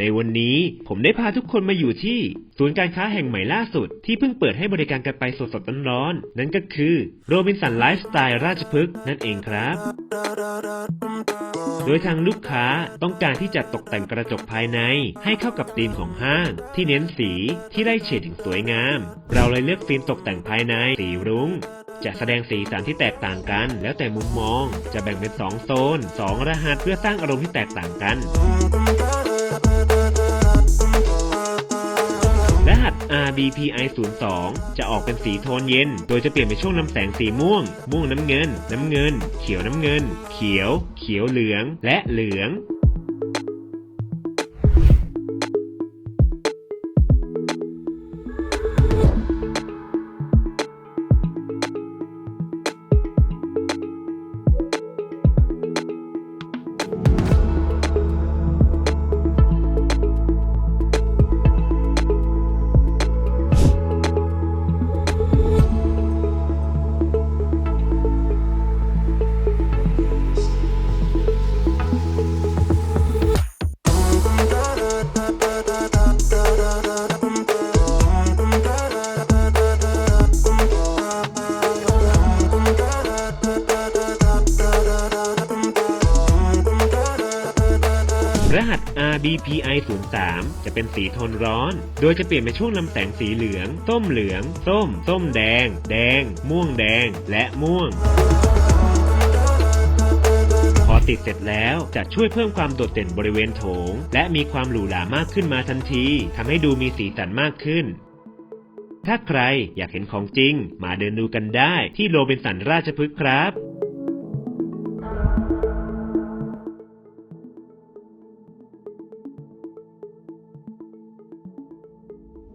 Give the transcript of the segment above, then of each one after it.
ในวันนี้ผมได้พาทุกคนมาอยู่ที่ศูนย์การค้าแห่งใหม่ล่าสุด ที่เพิ่งเปิดให้บริการกันไปสดๆร้อนๆนั่นก็คือโรบินสันไลฟ์สไตล์ราชพฤกษ์นั่นเองครับ โดยทางลูกค้าต้องการที่จะตกแต่งกระจกภายใน ให้เข้ากับธีมของห้าง ที่เน้นสีที่ได้เฉดถึงสวยงาม เราเลยเลือกธีมตกแต่งภายในสีรุ้งจะแสดงสีสันที่แตกต่างกัน แล้วแต่มุมมอง จะแบ่งเป็น 2 โซน 2 รหัสเพื่อสร้างอารมณ์ที่แตกต่างกัน RBPI 02จะออกเป็นสีโทนเย็น โดยจะเปลี่ยนเป็นช่วงนำแสงสีม่วง ม่วงน้ำเงิน น้ำเงิน เขียวน้ำเงิน เขียว เขียวเหลือง และเหลือง รหัส RBPI 03จะเป็นสีโทนร้อน โดยจะเปลี่ยนเป็นช่วงลำแสงสีเหลือง ส้มเหลือง ส้ม ส้มแดง แดง ม่วงแดง และม่วงพอติดเสร็จแล้วจะช่วยเพิ่มความโดดเด่นบริเวณโถง และมีความหรูหรามากขึ้นมาทันทีทำให้ดูมีสีสันมากขึ้น ถ้าใครอยากเห็นของจริง มาเดินดูกันได้ที่โรบินสันราชพฤกษ์ครับ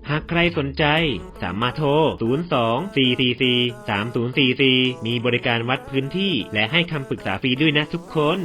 หากใครสนใจสามารถโทร 02 444 3044 มีบริการวัดพื้นที่ และให้คำปรึกษาฟรีด้วยนะทุกคน